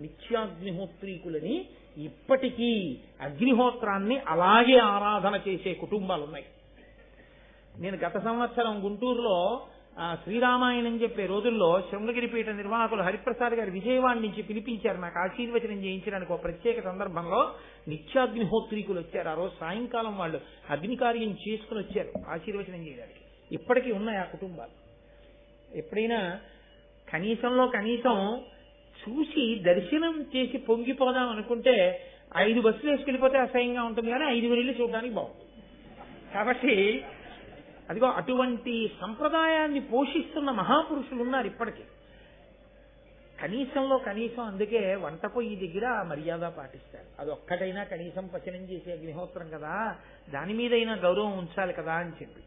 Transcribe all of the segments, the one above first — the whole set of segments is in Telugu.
నిత్యాగ్నిహోత్రీకులని ఇప్పటికీ అగ్నిహోత్రాన్ని అలాగే ఆరాధన చేసే కుటుంబాలు ఉన్నాయి నేను గత సంవత్సరం గుంటూరులో శ్రీరామాయణం చెప్పే రోజుల్లో శృంగగిరిపీఠ నిర్వాహకులు హరిప్రసాద్ గారు విజయవాడ నుంచి పిలిపించారు నాకు ఆశీర్వచనం చేయించడానికి ఒక ప్రత్యేక సందర్భంలో నిత్యాగ్నిహోత్రీకులు వచ్చారు. ఆ రోజు సాయంకాలం వాళ్ళు అగ్ని కార్యం చేసుకుని వచ్చారు ఆశీర్వచనం చేయడానికి. ఇప్పటికీ ఉన్నాయి ఆ కుటుంబాలు. ఎప్పుడైనా కనీసంలో కనీసం చూసి దర్శనం చేసి పొంగిపోదాం అనుకుంటే ఐదు బస్సులు వేసుకెళ్ళిపోతే అసహ్యంగా ఉంటుంది కానీ ఐదు వెళ్ళి చూడడానికి బాగుంటుంది. కాబట్టి అదిగో అటువంటి సంప్రదాయాన్ని పోషిస్తున్న మహాపురుషులు ఉన్నారు ఇప్పటికీ. కనీసంలో కనీసం అందుకే వంట పొయ్యి దగ్గర మర్యాద పాటిస్తారు. అది ఒక్కటైనా కనీసం పచనం చేసే అగ్నిహోత్రం కదా దాని మీదైనా గౌరవం ఉంచాలి కదా అని చెప్పి.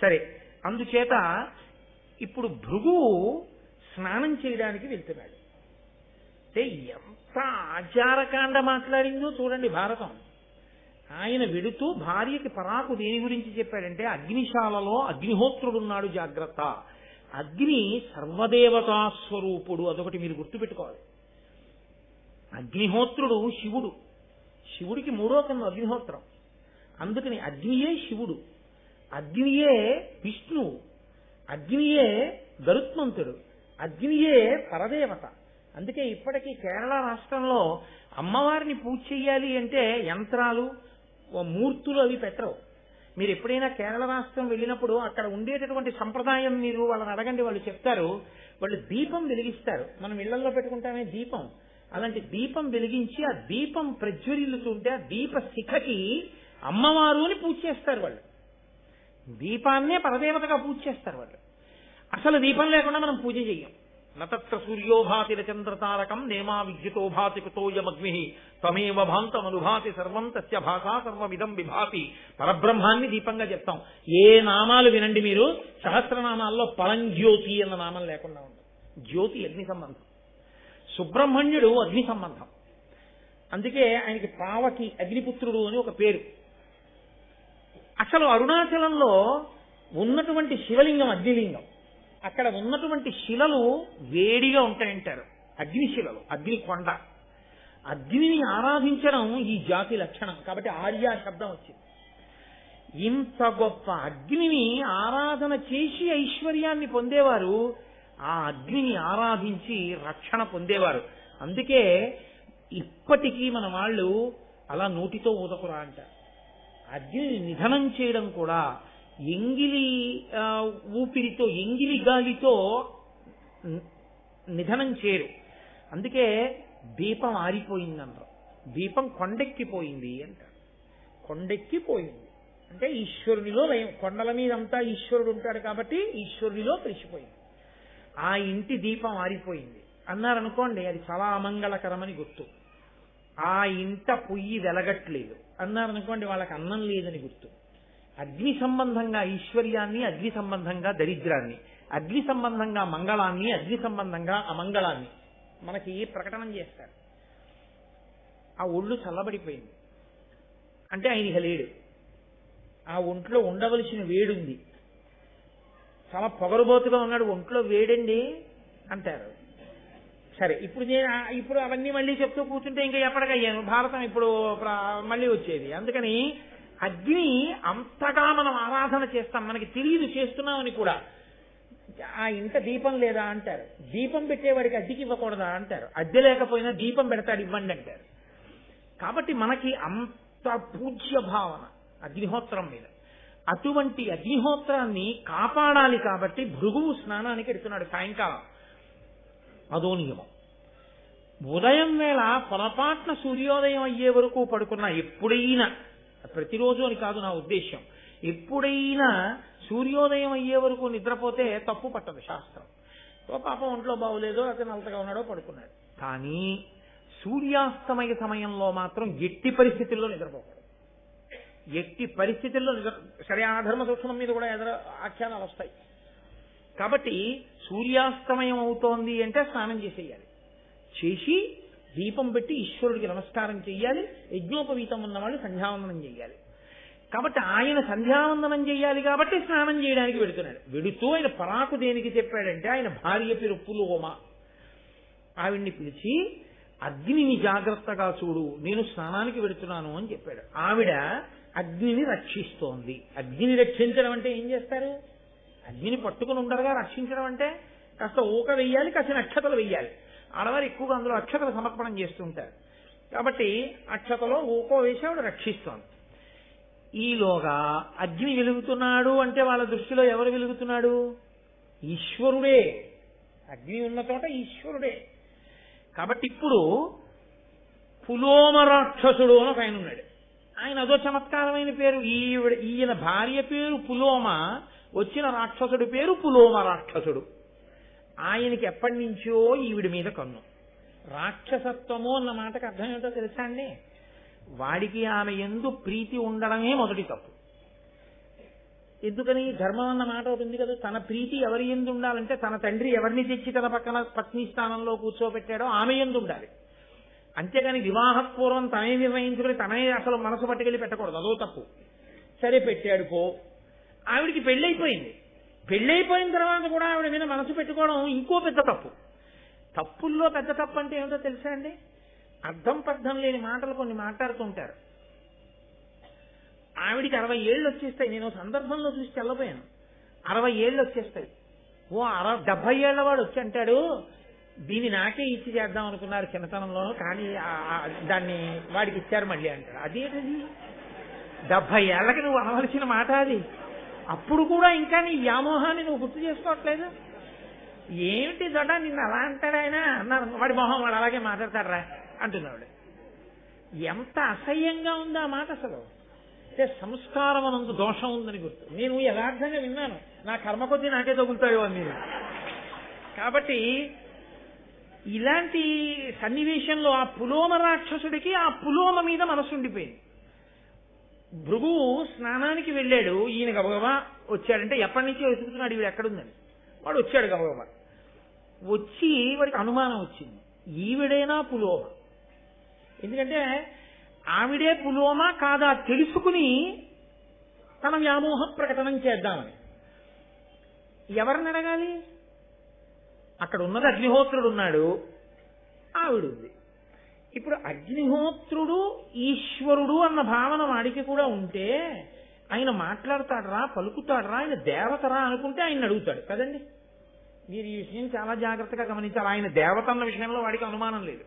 సరే అందుచేత ఇప్పుడు భృగువు స్నానం చేయడానికి వెళ్తున్నాడు. అంటే ఎంత ఆచారకాండ మాట్లాడిందో చూడండి భారతం. ఆయన వెడుతూ భార్యకి పరాకు దేని గురించి చెప్పాడంటే అగ్నిశాలలో అగ్నిహోత్రుడున్నాడు జాగ్రత్త. అగ్ని సర్వదేవతా స్వరూపుడు అదొకటి మీరు గుర్తుపెట్టుకోవాలి. అగ్నిహోత్రుడు శివుడు. శివుడికి మూడో కన్ను అగ్నిహోత్రం. అందుకని అగ్నియే శివుడు. అగ్నియే విష్ణువు. అగ్నియే గరుత్మంతుడు. అగ్నియే పరదేవత. అందుకే ఇప్పటికీ కేరళ రాష్ట్రంలో అమ్మవారిని పూజ చెయ్యాలి అంటే యంత్రాలు మూర్తులు అవి పెట్టరు. మీరు ఎప్పుడైనా కేరళ రాష్ట్రం వెళ్ళినప్పుడు అక్కడ ఉండేటటువంటి సంప్రదాయం మీరు వాళ్ళని అడగండి వాళ్ళు చెప్తారు. వాళ్ళు దీపం వెలిగిస్తారు. మనం ఇళ్ళలో పెట్టుకుంటామే దీపం. అలాంటి దీపం వెలిగించి ఆ దీపం ప్రజ్వరిల్లుతుంటే ఆ దీప శిఖకి అమ్మవారు అని పూజ చేస్తారు వాళ్ళు. దీపాన్నే పరదేవతగా పూజ చేస్తారు వాళ్ళు. అసలు దీపం లేకుండా మనం పూజ చెయ్యం. నతత్ర సూర్యోభాతి రచంద్రతారకం నేమా విద్యుతో భాతి కుతోయమగ్ని త్వమేవ భాంతమనుభాతి సర్వం తస్య భాషా సర్వమిదం విభాతి. పరబ్రహ్మాన్ని దీపంగా చెప్తాం. ఏ నామాలు వినండి మీరు? సహస్రనామాల్లో పరంజ్యోతి అన్న నామం లేకుండా ఉంది జ్యోతి అగ్ని సంబంధం. సుబ్రహ్మణ్యుడు అగ్ని సంబంధం. అందుకే ఆయనకి పావకి అగ్నిపుత్రుడు అని ఒక పేరు. అసలు అరుణాచలంలో ఉన్నటువంటి శివలింగం అగ్నిలింగం. అక్కడ ఉన్నటువంటి శిలలు వేడిగా ఉంటాయంటారు. అగ్ని శిలలు అగ్ని కొండ. అగ్నిని ఆరాధించడం ఈ జాతి లక్షణం. కాబట్టి ఆర్య శబ్దం వచ్చింది. ఇంత గొప్ప అగ్నిని ఆరాధన చేసి ఐశ్వర్యాన్ని పొందేవారు ఆ అగ్నిని ఆరాధించి రక్షణ పొందేవారు. అందుకే ఇప్పటికీ మన వాళ్ళు అలా నోటితో ఊదకురా అంటారు. అగ్నిని నిధనం చేయడం కూడా ఎంగిలి ఊపిరితో ఎంగిలి గాలితో నిధనం చేయరు అందుకే దీపం ఆరిపోయిందంటారు దీపం కొండెక్కిపోయింది అంటారు కొండెక్కిపోయింది. అంటే ఈశ్వరునిలో లయం. కొండల మీద అంతా ఈశ్వరుడు ఉంటాడు కాబట్టి ఈశ్వరునిలో తెలిసిపోయింది ఆ ఇంటి దీపం ఆరిపోయింది. అన్నారనుకోండి అది చాలా అమంగళకరమని గుర్తు. ఆ ఇంట పొయ్యి వెలగట్లేదు. అన్నారనుకోండి వాళ్ళకి అన్నం లేదని గుర్తు. అగ్ని సంబంధంగా ఐశ్వర్యాన్ని అగ్ని సంబంధంగా దరిద్రాన్ని అగ్ని సంబంధంగా మంగళాన్ని అగ్ని సంబంధంగా అమంగళాన్ని మనకి ప్రకటన చేస్తారు? ఆ ఒళ్ళు చల్లబడిపోయింది. అంటే ఆయన ఇక లేడు. ఆ ఒంట్లో ఉండవలసిన వేడుంది. చాలా పొగరుబోతుగా ఉన్నాడు. ఒంట్లో వేడండి అంటారు. సరే ఇప్పుడు నేను ఇప్పుడు అవన్నీ మళ్ళీ చెప్తూ కూర్చుంటే ఇంకా ఎప్పటికయ్యాను? భారతం ఇప్పుడు మళ్ళీ వచ్చేది. అందుకని అగ్ని అంతగా మనం ఆరాధన చేస్తాం. మనకి తెలియదు చేస్తున్నామని కూడా. ఆ ఇంట దీపం లేదా అంటారు. దీపం పెట్టేవాడికి అద్దెకి ఇవ్వకూడదా అంటారు. అద్దె లేకపోయినా దీపం పెడతాడు ఇవ్వండి అంటారు. కాబట్టి మనకి అంత పూజ్య భావన అగ్నిహోత్రం మీద. అటువంటి అగ్నిహోత్రాన్ని కాపాడాలి కాబట్టి భృగువు స్నానానికి ఎడుతున్నాడు సాయంకాలం. అదో నియమం. ఉదయం వేళ పొరపాట్న సూర్యోదయం అయ్యే వరకు పడుకున్న ఎప్పుడైనా ప్రతిరోజు అని కాదు నా ఉద్దేశ్యం. ఎప్పుడైనా సూర్యోదయం అయ్యే వరకు నిద్రపోతే తప్పు పట్టదు శాస్త్రం. ఓ పాపం ఒంట్లో బాగోలేదో అతను నలతగా ఉన్నాడో పడుకున్నాడు. కానీ సూర్యాస్తమయ సమయంలో మాత్రం ఎట్టి పరిస్థితుల్లో నిద్రపోకూడదు. ఎట్టి పరిస్థితుల్లో నిద్ర సరే ఆ ధర్మ సూక్ష్మం మీద కూడా ఎదురు ఆఖ్యానాలు వస్తాయి. కాబట్టి సూర్యాస్తమయం అవుతోంది అంటే స్నానం చేసేయాలి. చేసి దీపం పెట్టి ఈశ్వరుడికి నమస్కారం చెయ్యాలి యజ్ఞోపవీతం ఉన్నవాళ్ళు సంధ్యావందనం చేయాలి కాబట్టి ఆయన సంధ్యావందనం చేయాలి కాబట్టి స్నానం చేయడానికి వెడుతున్నాడు. వెడుతూ ఆయన పరాకు దేనికి చెప్పాడంటే ఆయన భార్య పేరు పులోమ. ఆవిడ్ని పిలిచి అగ్నిని జాగ్రత్తగా చూడు నేను స్నానానికి వెడుతున్నాను అని చెప్పాడు. ఆవిడ అగ్నిని రక్షిస్తోంది. అగ్నిని రక్షించడం అంటే ఏం చేస్తారు? అగ్నిని పట్టుకుని ఉండరుగా రక్షించడం అంటే కాస్త ఊక వెయ్యాలి కాస్త నక్షతలు వెయ్యాలి. ఆడవారు ఎక్కువగా అందులో అక్షతలు సమర్పణం చేస్తుంటారు కాబట్టి అక్షతలో ఊకో వేసి ఆవిడ రక్షిస్తోంది. ఈలోగా అగ్ని వెలుగుతున్నాడు అంటే వాళ్ళ దృష్టిలో ఎవరు వెలుగుతున్నాడు? ఈశ్వరుడే. అగ్ని ఉన్న చోట ఈశ్వరుడే. కాబట్టి ఇప్పుడు పులోమ రాక్షసుడు అని ఒక ఆయన ఉన్నాడు. ఆయన అదో చమత్కారమైన పేరు. ఈవిడ ఈయన భార్య పేరు పులోమ వచ్చిన రాక్షసుడి పేరు పులోమ రాక్షసుడు ఆయనకి ఎప్పటి నుంచో ఈవిడి మీద కన్ను. రాక్షసత్వము అన్న మాటకు అర్థం ఏమిటో తెలుసా అండి? వాడికి ఆమె ఎందు ప్రీతి ఉండడమే మొదటి తప్పు. ఎందుకని? ధర్మం అన్న మాట ఒకటి ఉంది కదా తన ప్రీతి ఎవరి ఎందు ఉండాలంటే తన తండ్రి ఎవరిని తెచ్చి తన పక్కన పత్ని స్థానంలో కూర్చోబెట్టాడో ఆమె ఎందు ఉండాలి. అంతేగాని వివాహపూర్వం తనే నిర్ణయించుకుని తనే అసలు మనసు పట్టుకెళ్ళి పెట్టకూడదు అదో తప్పు. సరే పెట్టాడు పో. ఆవిడికి పెళ్ళైపోయింది. పెళ్ళైపోయిన తర్వాత కూడా ఆవిడ మీద మనసు పెట్టుకోవడం ఇంకో పెద్ద తప్పు. తప్పుల్లో పెద్ద తప్పు అంటే ఏమిటో తెలుసా అండి? అర్థం పర్థం లేని మాటలు కొన్ని మాట్లాడుతుంటారు. ఆవిడికి అరవై ఏళ్ళు వచ్చేస్తాయి. నేను సందర్భంలో చూసి తెల్లపోయాను అరవై ఏళ్ళు వచ్చేస్తాయి. ఓ అరవై డెబ్బై ఏళ్ళ వాడు వచ్చి అంటాడు దీన్ని నాకే ఇచ్చి చేద్దాం అనుకున్నారు చిన్నతనంలో. కానీ దాన్ని వాడికి ఇచ్చారు మళ్ళీ అంటాడు. అదేంటది? డెబ్బై ఏళ్ళకి నువ్వు అనవలసిన మాట అది. అప్పుడు కూడా ఇంకా నీ వ్యామోహాన్ని నువ్వు గుర్తు చేసుకోవట్లేదు? ఏమిటి దొడ్డ నిన్ను అలా అంటాడు ఆయన. అన్నారు వాడి మొహం వాడు అలాగే మాట్లాడతాడరా అంటున్నాడు. ఎంత అసహ్యంగా ఉంది ఆ మాట అసలు? అంటే సంస్కారం అనంత దోషం ఉందని గుర్తు. నేను యథార్థంగా విన్నాను. నా కర్మ కొద్దీ నాకే తగులుతాయో అని. కాబట్టి ఇలాంటి సన్నివేశంలో ఆ పులోమ రాక్షసుడికి ఆ పులోమ మీద మనసు ఉండిపోయింది. భృగు స్నానానికి వెళ్ళాడు. ఈయన గబగబా వచ్చాడంటే ఎప్పటి నుంచో వెతుకుతున్నాడు ఈవిడ ఎక్కడుందని. వాడు వచ్చాడు గబగబా. వచ్చి వాడికి అనుమానం వచ్చింది. ఈవిడైనా పులోమ? ఎందుకంటే ఆవిడే పులోమ కాదా తెలుసుకుని తన వ్యామోహ ప్రకటనం చేద్దామని. ఎవరిని అడగాలి? అక్కడ ఉన్నది అగ్నిహోత్రుడు ఉన్నాడు. ఆవిడ ఉంది ఇప్పుడు అగ్నిహోత్రుడు ఈశ్వరుడు అన్న భావన వాడికి కూడా ఉంటే ఆయన మాట్లాడతాడరా పలుకుతాడరా ఆయన దేవతరా అనుకుంటే ఆయన అడుగుతాడు. కదండి? మీరు ఈ విషయం చాలా జాగ్రత్తగా గమనించాలి. ఆయన దేవత అన్న విషయంలో వాడికి అనుమానం లేదు.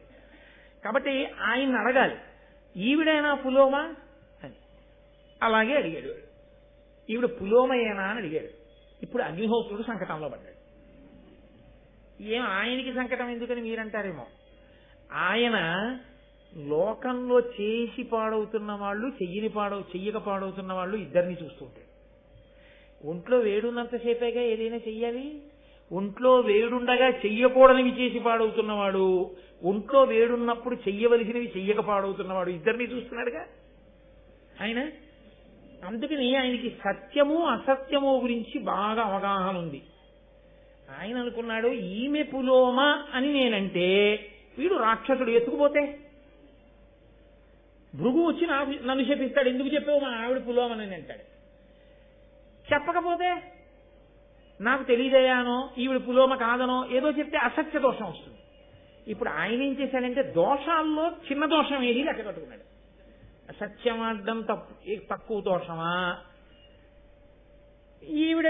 కాబట్టి ఆయన అడగాలి. ఈవిడైనా పులోమా? అని. అలాగే అడిగాడు. ఈవిడ పులోమయేనా అని అడిగాడు. ఇప్పుడు అగ్నిహోత్రుడు సంకటంలో పడ్డాడు. ఏం ఆయనకి సంకటం ఎందుకని మీరంటారేమో? ఆయన లోకంలో చేసి పాడవుతున్న వాళ్ళు చెయ్యని పాడవు చెయ్యక పాడవుతున్న వాళ్ళు ఇద్దరిని చూస్తుంటాడు ఒంట్లో వేడున్నంతసేపేగా ఏదైనా చెయ్యాలి? ఒంట్లో వేడుండగా చెయ్యకూడనివి చేసి పాడవుతున్నవాడు ఒంట్లో వేడున్నప్పుడు చెయ్యవలసినవి చెయ్యక పాడవుతున్నవాడు ఇద్దరిని చూస్తున్నాడుగా? ఆయన? అందుకని ఆయనకి సత్యము అసత్యము గురించి బాగా అవగాహన ఉంది ఆయన అనుకున్నాడు ఈమె పులోమ అని నేనంటే వీడు రాక్షసుడు ఎత్తుకుపోతే? భృగు వచ్చి నన్ను చెప్పిస్తాడు ఎందుకు చెప్పావు? మా ఆవిడ పులోమని అంటాడు. చెప్పకపోతే నాకు తెలియదయానో ఈవిడ పులోమ కాదనో ఏదో చెప్తే అసత్య దోషం వస్తుంది. ఇప్పుడు ఆయన ఏం చేశాడంటే దోషాల్లో చిన్న దోషం ఏది లెక్క కట్టుకున్నాడు సత్యమార్థం తప్పు తక్కువ దోషమా? ఈవిడ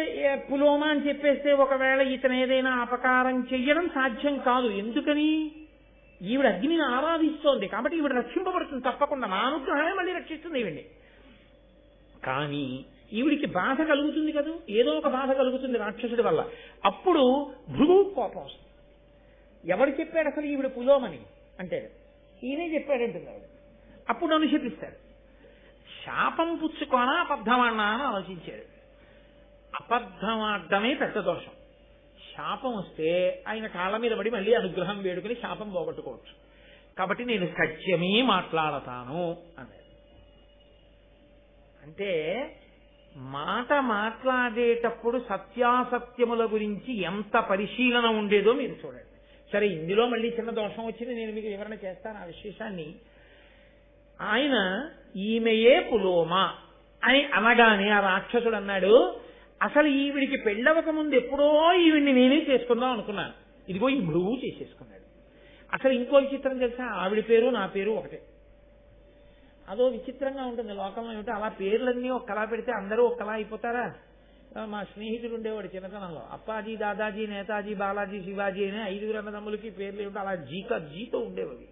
పులోమ అని చెప్పేస్తే ఒకవేళ ఇతను ఏదైనా అపకారం చెయ్యడం సాధ్యం కాదు. ఎందుకని? ఈవిడ అగ్నిని ఆరాధిస్తోంది కాబట్టి ఈవిడ రక్షింపబడుతుంది తప్పకుండా. నా అనుగ్రహమే మళ్ళీ రక్షిస్తుంది ఈవిడ్ని. కానీ ఈవిడికి బాధ కలుగుతుంది కదా? ఏదో ఒక బాధ కలుగుతుంది రాక్షసుడి వల్ల. అప్పుడు భృగు కోపం వస్తుంది. ఎవడు చెప్పాడు అసలు ఈవిడ పులోమని? అంటే ఈయనే చెప్పాడంటున్నాడు. అప్పుడు నన్ను శపిస్తాడు. శాపం పుచ్చుకోనా అబద్ధమాడినా అని ఆలోచించాడు. అబద్ధమాడమే పెద్ద దోషం. శాపం వస్తే ఆయన కాళ్ళ మీద పడి మళ్ళీ అనుగ్రహం వేడుకుని శాపం పోగొట్టుకోవచ్చు. కాబట్టి నేను సత్యమే మాట్లాడతాను అన్నాడు అంటే మాట మాట్లాడేటప్పుడు సత్యాసత్యముల గురించి ఎంత పరిశీలన ఉండేదో మీరు చూడండి. సరే ఇందులో మళ్ళీ చిన్న దోషం వచ్చింది నేను మీకు వివరణ చేస్తాను ఆ విశేషాన్ని. ఆయన ఈమెయే పులోమ అని అనగానే ఆ రాక్షసుడు అన్నాడు అసలు ఈవిడికి పెళ్ళవక ముందు ఎప్పుడో ఈవిడిని నేనే చేసుకుందాం అనుకున్నాను. ఇదిగో ఈ మృగు చేసేసుకున్నాడు. అసలు ఇంకో విచిత్రం తెలుసా? ఆవిడ పేరు నా పేరు ఒకటే. అదో విచిత్రంగా ఉంటుంది లోకంలో ఏమిటో. అలా పేర్లన్నీ ఒక్కలా పెడితే అందరూ ఒక్కలా అయిపోతారా? మా స్నేహితుడు ఉండేవాడు చిన్నతనంలో. అప్పాజీ దాదాజీ నేతాజీ బాలాజీ శివాజీ అనే ఐదుగురు అన్నదమ్ములకి పేర్లు ఏమిటో అలా జీక జీతో ఉండేవి.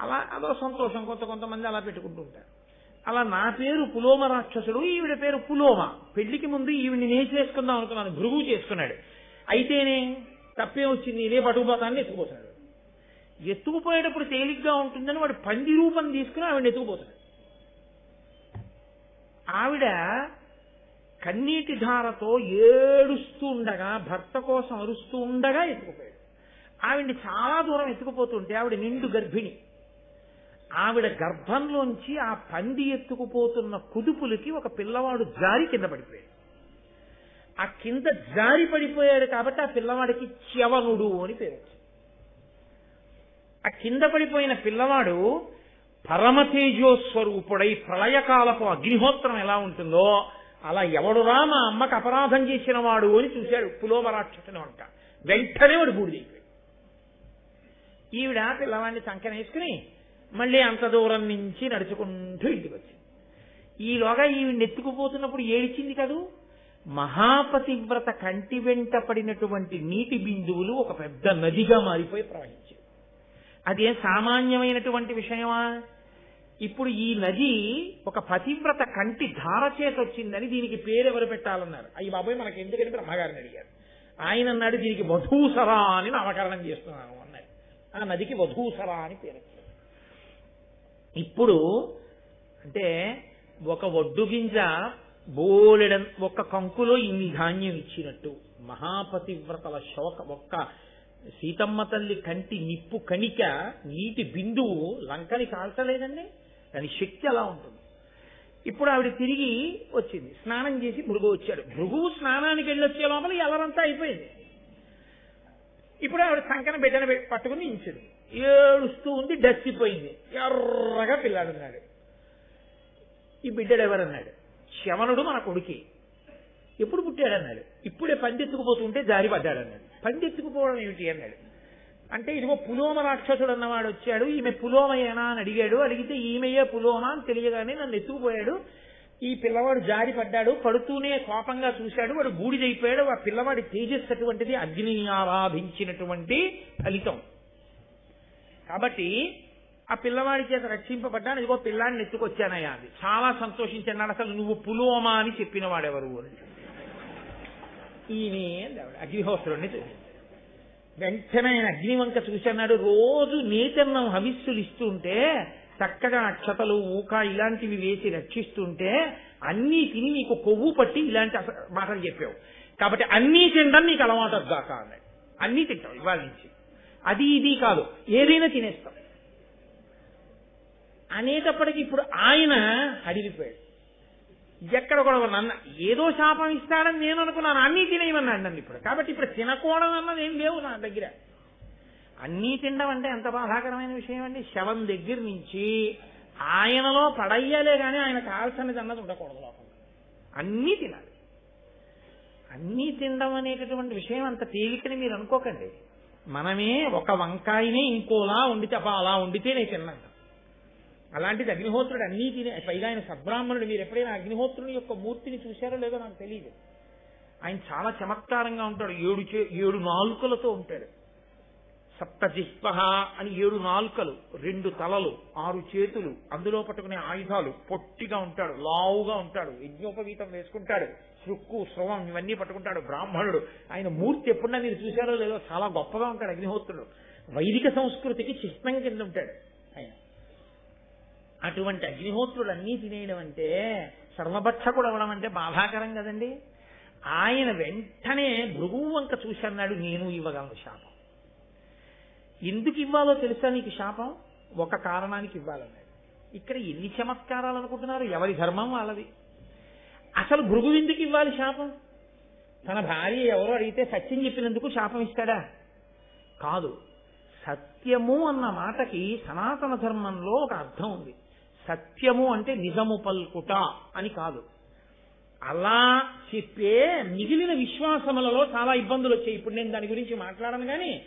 అలా అదో సంతోషం. కొంత కొంతమంది అలా పెట్టుకుంటూ ఉంటారు. అలా నా పేరు పులోమ రాక్షసుడు ఈవిడ పేరు పులోమ. పెళ్ళికి ముందు ఈవిడిని నేను చేసుకుందాం అనుకున్నాను భృగు చేసుకున్నాడు. అయితేనే తప్పే వచ్చింది ఇదే పట్టుకుపోతానని ఎత్తుకుపోతాడు. ఎత్తుకుపోయేటప్పుడు తేలిగ్గా ఉంటుందని వాడు పంది రూపం తీసుకుని ఆవిడ ఎత్తుకుపోతాడు. ఆవిడ కన్నీటి ధారతో ఏడుస్తూ ఉండగా భర్త కోసం అరుస్తూ ఉండగా ఎత్తుకుపోయాడు. ఆవిడ చాలా దూరం ఎత్తుకుపోతుంటే ఆవిడ నిండు గర్భిణి. ఆవిడ గర్భంలోంచి ఆ పంది ఎత్తుకుపోతున్న కుదుపులకి ఒక పిల్లవాడు జారి కింద పడిపోయాడు. ఆ కింద జారి పడిపోయాడు కాబట్టి ఆ పిల్లవాడికి చ్యవనుడు అని పేరు ఆ కింద పడిపోయిన పిల్లవాడు పరమతేజోస్వరూపుడై ప్రళయకాలపు అగ్నిహోత్రం ఎలా ఉంటుందో అలా ఎవడురా మా అమ్మకు అపరాధం చేసిన వాడు అని చూశాడు పులోమరాక్షసుని వంట వెంటనే వాడు బూడిదైపోయాడు. ఈవిడ పిల్లవాడిని సంకనేసుకుని మళ్ళీ అంత దూరం నుంచి నడుచుకుంటూ ఇంటికి వచ్చింది. ఈలోగా ఈవిని ఎత్తుకుపోతున్నప్పుడు ఏడిచింది కదూ? మహాపతివ్రత కంటి వెంట పడినటువంటి నీటి బిందువులు ఒక పెద్ద నదిగా మారిపోయి ప్రవహించాయి. అదేం సామాన్యమైనటువంటి విషయమా? ఇప్పుడు ఈ నది ఒక పతివ్రత కంటి ధార చేత వచ్చిందని దీనికి పేరు ఎవరు పెట్టాలన్నారు? అయ్యి బాబాయ్ మనకి ఎందుకని బ్రహ్మగారిని అడిగారు? ఆయన అన్నాడు దీనికి వధూసరా అని నామకరణం చేస్తున్నాను అన్నాడు ఆ నదికి వధూసరా అని పేరు వచ్చింది. ఇప్పుడు అంటే ఒక ఒడ్డు గింజ బోలెడ ఒక్క కంకులో ఇన్ని ధాన్యం ఇచ్చినట్టు. మహాపతివ్రతల శోక ఒక్క సీతమ్మ తల్లి కంటి నిప్పు కణిక నీటి బిందువు లంకని కాల్చలేదండి? దాని శక్తి అలా ఉంటుంది. ఇప్పుడు ఆవిడ తిరిగి వచ్చింది. స్నానం చేసి భృగు వచ్చాడు. భృగు స్నానానికి వెళ్ళి వచ్చే లోపల ఎలరంతా అయిపోయింది. ఇప్పుడు ఆవిడ సంకన బిడ్డను పట్టుకుని ఇంచుడు ఏడుస్తూ ఉంది డచ్చిపోయింది. ఎర్రగా పిల్లాడున్నాడు. ఈ బిడ్డడు ఎవరన్నాడు? శవనుడు మన కొడుకి. ఎప్పుడు పుట్టాడన్నాడు? ఇప్పుడే పండెత్తుకుపోతుంటే జారి పడ్డాడన్నాడు. పండెత్తుకుపోవడం ఏమిటి అన్నాడు. అంటే ఇదిగో పులోమ రాక్షసుడు అన్నవాడు వచ్చాడు ఈమె పులోమయేనా అని అడిగాడు. అడిగితే ఈమెయే పులోమ అని తెలియగానే నన్ను ఎత్తుకుపోయాడు. ఈ పిల్లవాడు జారి పడ్డాడు పడుతూనే కోపంగా చూశాడు వాడు బూడిదైపోయాడు. ఆ పిల్లవాడి తేజస్సు అటువంటిది అగ్ని ఆరాధించినటువంటి ఫలితం. కాబట్టి ఆ పిల్లవాడి చేత రక్షింపబడ్డాను ఇదిగో పిల్లాడిని ఎత్తుకొచ్చానయ్యా అది. చాలా సంతోషించాడు అసలు నువ్వు పులోమా అని చెప్పిన వాడెవరు అని. ఈయనే అగ్నిహోత్రుడిని చూపించాడు వెంటనే ఆయన అగ్నివంక చూసన్నాడు రోజు నేతన్నం హవిస్సులు ఇస్తుంటే చక్కగా అక్షతలు ఊక ఇలాంటివి వేసి రక్షిస్తుంటే అన్నీ తిని నీకు కొవ్వు పట్టి ఇలాంటి మాటలు చెప్పావు. కాబట్టి అన్నీ తినడం నీకు అలవాటు దాకా అన్నాడు అన్నీ తింటావు ఇవాళ నుంచి. అది ఇది కాదు. ఏదైనా తినేస్తాం. అనేటప్పటికి ఇప్పుడు ఆయన అడిగిపోయాడు ఎక్కడ కూడా నన్న ఏదో శాపం ఇస్తాడని నేను అనుకున్నాను. అన్నీ తినేయమన్నాడు నన్ను ఇప్పుడు. కాబట్టి ఇప్పుడు తినకూడదు అన్నది ఏం లేవు నా దగ్గర. అన్నీ తినడం అంటే ఎంత బాధాకరమైన విషయం అండి? శవం దగ్గర నుంచి ఆయనలో పడయ్యాలే కానీ ఆయన కావాల్సినది అన్నది ఉండకూడదు లోపల. అన్నీ తినాలి. అన్నీ తినడం అనేటటువంటి విషయం అంత తేలికని మీరు అనుకోకండి. మనమే ఒక వంకాయనే ఇంకోలా వండితే అబ్బా అలా వండితే నేను తిన్నాను. అలాంటిది అగ్నిహోత్రుడు అన్నీ తినే పైగా ఆయన సద్బ్రాహ్మణుడు మీరు ఎప్పుడైనా అగ్నిహోత్రుని యొక్క మూర్తిని చూశారో లేదో నాకు తెలియదు ఆయన చాలా చమత్కారంగా ఉంటాడు. ఏడు చే ఏడు నాలుకలతో ఉంటాడు. సప్తజిహ్వ అని ఏడు నాలుకలు రెండు తలలు ఆరు చేతులు అందులో పట్టుకునే ఆయుధాలు పొట్టిగా ఉంటాడు లావుగా ఉంటాడు యజ్ఞోపవీతం వేసుకుంటాడు. శృక్కు స్రవం ఇవన్నీ పట్టుకుంటాడు బ్రాహ్మణుడు. ఆయన మూర్తి ఎప్పుడన్నా మీరు చూశారో లేదో చాలా గొప్పగా ఉంటాడు అగ్నిహోత్రుడు. వైదిక సంస్కృతికి చిహ్నం కింద ఉంటాడు ఆయన. అటువంటి అగ్నిహోత్రుడు అన్నీ తినేయడం అంటే సర్వభక్షకుడు అవడం అంటే బాధాకరం కదండి. ఆయన వెంటనే భృగువు వంక చూసన్నాడు నేను ఇవ్వగలను శాపం. ఎందుకు ఇవ్వాలో తెలుసా నీకు శాపం? ఒక కారణానికి ఇవ్వాలన్నాడు. ఇక్కడ ఎన్ని చమత్కారాలు అనుకుంటున్నారు? ఎవరి ధర్మం వాళ్ళది? అసలు భృగు ఎందుకు ఇవ్వాలి శాపం? తన భార్య ఎవరో అడిగితే సత్యం చెప్పినందుకు శాపం ఇస్తాడా? కాదు. సత్యము అన్న మాటకి సనాతన ధర్మంలో ఒక అర్థం ఉంది. సత్యము అంటే నిజము పల్కుట అని కాదు. అలా చెప్పే మిగిలిన విశ్వాసములలో చాలా ఇబ్బందులు వచ్చాయి. ఇప్పుడు నేను దాని గురించి మాట్లాడను కానీ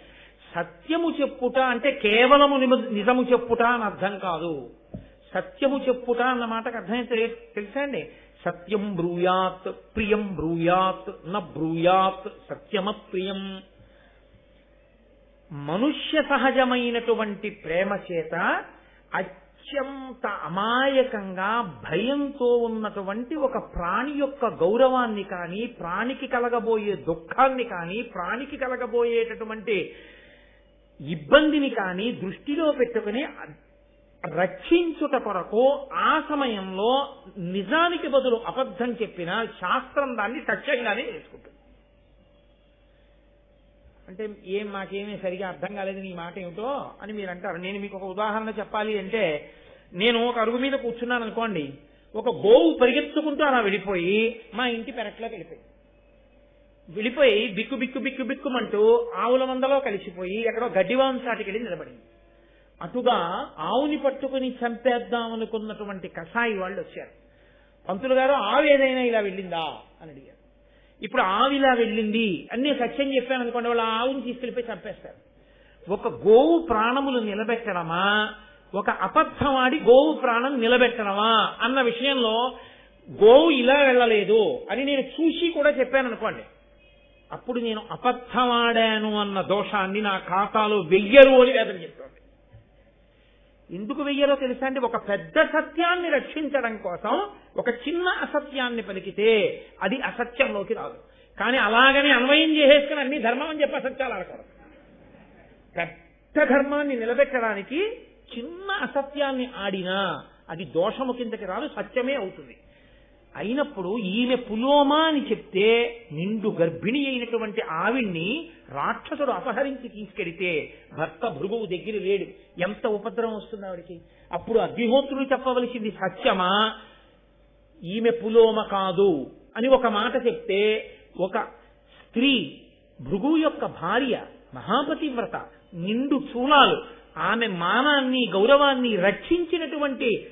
సత్యము చెప్పుట అంటే కేవలము నిమ- నిజము చెప్పుట అని అర్థం కాదు. సత్యము చెప్పుట అన్న మాటకు అర్థం తెలుసా అండి? సత్యం బ్రూయాత్ ప్రియం బ్రూయాత్ న బ్రూయాత్ సత్యమ ప్రియం మనుష్య సహజమైనటువంటి ప్రేమ చేత అత్యంత అమాయకంగా భయంతో ఉన్నటువంటి ఒక ప్రాణి యొక్క గౌరవాన్ని కానీ ప్రాణికి కలగబోయే దుఃఖాన్ని కానీ ప్రాణికి కలగబోయేటటువంటి ఇబ్బందిని కానీ దృష్టిలో పెట్టుకుని రక్షించుట కొరకు ఆ సమయంలో నిజానికి బదులు అబద్ధం చెప్పిన శాస్త్రం దాన్ని సత్యంగానే చేసుకుంటుంది అంటే ఏం మాకేమీ సరిగా అర్థం కాలేదు నీ మాట ఏమిటో అని మీరు అంటారు నేను మీకు ఒక ఉదాహరణ చెప్పాలి అంటే నేను ఒక అరుగు మీద కూర్చున్నాను అనుకోండి ఒక గోవు పరిగెత్తుకుంటూ అలా వెళ్ళిపోయి మా ఇంటి పెరట్లోకి వెళ్ళిపోయి వెళ్ళిపోయి బిక్కు బిక్కు బిక్కు బిక్కుమంటూ ఆవుల మందలో కలిసిపోయి ఎక్కడో గడ్డివాం వెళ్ళి నిలబడింది. అటుగా ఆవుని పట్టుకుని చంపేద్దాం అనుకున్నటువంటి కషాయి వాళ్ళు వచ్చారు. పంతులు గారు ఆవు ఏదైనా ఇలా వెళ్ళిందా? అని అడిగారు. ఇప్పుడు ఆవు ఇలా వెళ్ళింది. అని నేను సత్యం చెప్పాను అనుకోండి వాళ్ళు ఆవుని తీసుకెళ్ళిపోయి చంపేస్తారు. ఒక గోవు ప్రాణములు నిలబెట్టడమా? ఒక అబద్ధమాడి గోవు ప్రాణం నిలబెట్టడమా? అన్న విషయంలో గోవు ఇలా వెళ్ళలేదు అని నేను చూసి కూడా చెప్పాను అనుకోండి. అప్పుడు నేను అబద్ధమాడాను అన్న దోషాన్ని నా ఖాతాలో వెయ్యరు అని వేదన చెప్తోంది. ఎందుకు వెయ్యరో తెలుసా అంటే ఒక పెద్ద సత్యాన్ని రక్షించడం కోసం ఒక చిన్న అసత్యాన్ని పలికితే అది అసత్యంలోకి రాదు. కానీ అలాగని అన్వయం చేసేసుకుని అన్ని ధర్మం అని చెప్పి అసత్యాలు ఆడకూడదు. పెద్ద ధర్మాన్ని నిలబెట్టడానికి చిన్న అసత్యాన్ని ఆడినా అది దోషము కిందకి రాదు సత్యమే అవుతుంది. అయినప్పుడు ఈమె పులోమా అని చెప్తే నిండు గర్భిణి అయినటువంటి ఆవిణ్ణి రాక్షసుడు అపహరించి తీసుకెడితే భర్త భృగువు దగ్గర లేడు. ఎంత ఉపద్రవం వస్తుంది ఆవిడికి? అప్పుడు అగ్నిహోత్రుడు చెప్పవలసింది సత్యమా? ఈమె పులోమ కాదు అని ఒక మాట చెప్తే ఒక స్త్రీ భృగు యొక్క భార్య మహాపతివ్రత నిండు చూలాలు ఆమె మానాన్ని గౌరవాన్ని రక్షించినటువంటి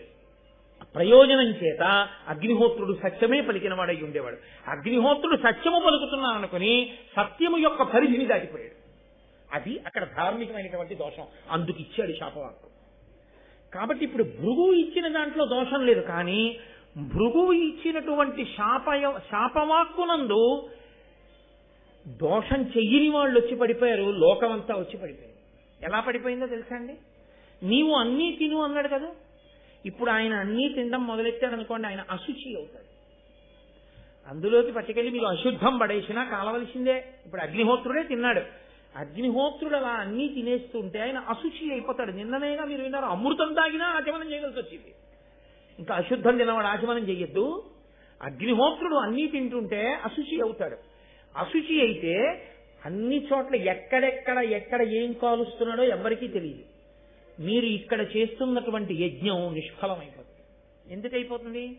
ప్రయోజనం చేత అగ్నిహోత్రుడు సత్యమే పలికిన వాడై ఉండేవాడు. అగ్నిహోత్రుడు సత్యము పలుకుతున్నాను అనుకుని సత్యము యొక్క పరిధిని దాటిపోయాడు. అది అక్కడ ధార్మికమైనటువంటి దోషం. అందుకు ఇచ్చాడు శాపవాక్కు. కాబట్టి ఇప్పుడు భృగువు ఇచ్చిన దాంట్లో దోషం లేదు కానీ భృగువు ఇచ్చినటువంటి శాపయ శాపవాక్కునందు దోషం చెయ్యని వాళ్ళు వచ్చి పడిపోయారు లోకమంతా వచ్చి పడిపోయారు ఎలా పడిపోయిందో తెలుసా అండి? నీవు అన్నీ తిను అన్నాడు కదా. ఇప్పుడు ఆయన అన్నీ తినడం మొదలెట్టాడు అనుకోండి ఆయన అశుచి అవుతాడు. అందులోకి పట్టుకెళ్ళి మీరు అశుద్ధం పడేసినా కాలవలసిందే. ఇప్పుడు అగ్నిహోత్రుడే తిన్నాడు. అగ్నిహోత్రుడు అలా అన్నీ తినేస్తుంటే ఆయన అశుచి అయిపోతాడు. నిన్ననేగా మీరు విన్నారు అమృతం తాగినా ఆచమనం చేయవలసి వచ్చింది. ఇంకా అశుద్ధం తినవాడు ఆచమనం చేయొద్దు అగ్నిహోత్రుడు అన్నీ తింటుంటే అశుచి అవుతాడు. అశుచి అయితే అన్ని చోట్ల ఎక్కడెక్కడ ఎక్కడ ఏం కాలుస్తున్నాడో ఎవరికీ తెలియదు. మీరు ఇక్కడ చేస్తున్నటువంటి యజ్ఞం నిష్ఫలమైపోతుంది. ఎందుకైపోతుంది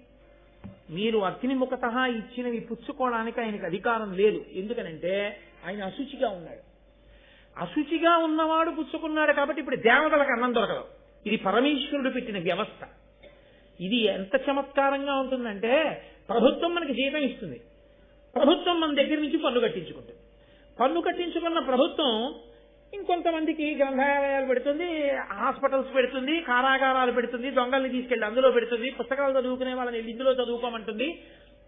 మీరు అగ్నిముఖత ఇచ్చినవి పుచ్చుకోవడానికి ఆయనకు అధికారం లేదు. ఎందుకనంటే ఆయన అశుచిగా ఉన్నాడు. అశుచిగా ఉన్నవాడు పుచ్చుకున్నాడు కాబట్టి ఇప్పుడు దేవతలకు అన్నం దొరకదు. ఇది పరమేశ్వరుడు పెట్టిన వ్యవస్థ. ఇది ఎంత చమత్కారంగా ఉంటుందంటే ప్రభుత్వం మనకి జీతం ఇస్తుంది. ప్రభుత్వం మన దగ్గర నుంచి పన్ను కట్టించుకుంటుంది. పన్ను కట్టించుకున్న ప్రభుత్వం ఇంకొంతమందికి గ్రంథాలయాలు పెడుతుంది హాస్పిటల్స్ పెడుతుంది కారాగారాలు పెడుతుంది దొంగల్ని తీసుకెళ్ళి అందులో పెడుతుంది పుస్తకాలు చదువుకునే వాళ్ళని వెళ్ళి ఇందులో చదువుకోమంటుంది.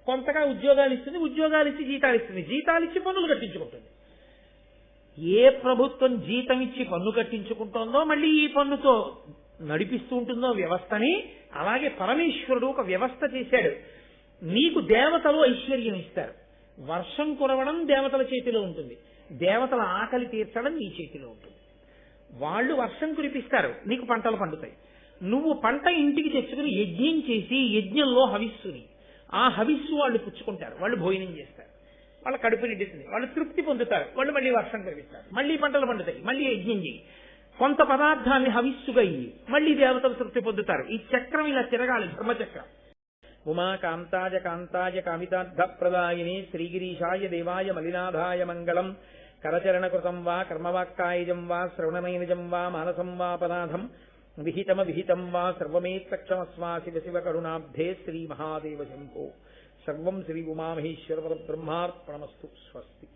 కొంతగా ఉద్యోగాలు ఇస్తుంది ఉద్యోగాలు ఇచ్చి జీతాలు ఇస్తుంది. జీతాలు ఇచ్చి పన్నులు కట్టించుకుంటుంది. ఏ ప్రభుత్వం జీతం ఇచ్చి పన్ను కట్టించుకుంటుందో మళ్ళీ ఈ పన్నుతో నడిపిస్తూ ఉంటుందో వ్యవస్థని అలాగే పరమేశ్వరుడు ఒక వ్యవస్థ చేశాడు. నీకు దేవతలు ఐశ్వర్యం ఇస్తారు. వర్షం కురవడం దేవతల చేతిలో ఉంటుంది. దేవతల ఆకలి తీర్చడం నీ చేతిలో ఉంటుంది. వాళ్ళు వర్షం కురిపిస్తారు నీకు పంటలు పండుతాయి. నువ్వు పంట ఇంటికి తెచ్చుకుని యజ్ఞం చేసి యజ్ఞంలో హవిస్సుని. ఆ హవిస్సు వాళ్ళు పుచ్చుకుంటారు వాళ్ళు భోజనం చేస్తారు. వాళ్ళ కడుపు నిండుతుంది వాళ్ళు తృప్తి పొందుతారు వాళ్ళు మళ్ళీ వర్షం కురిపిస్తారు. మళ్ళీ పంటలు పండుతాయి మళ్ళీ యజ్ఞం చేయి. కొంత పదార్థాన్ని హవిస్సుగా ఇయ్యి మళ్ళీ దేవతలు తృప్తి పొందుతారు. ఈ చక్రం ఇలా తిరగాలి ధర్మచక్రం. ఉమా కాంతాయ కాంతాయ కామితార్థ ప్రదాయిని శ్రీగిరీషాయ దేవాయ మలినాథాయ మంగళం. करचरणकृतं वा कर्मवाक्कायजं वा श्रवणनैनजं वा मानसं वा पदाधं विहितमविहितं वा सर्वमेतक्षमस्वासि शिवकरुणाब्धे श्रीमहादेवशम्भो। सर्वं श्री उमा महेश्वर ब्रह्मापणमस्तु स्वस्ति।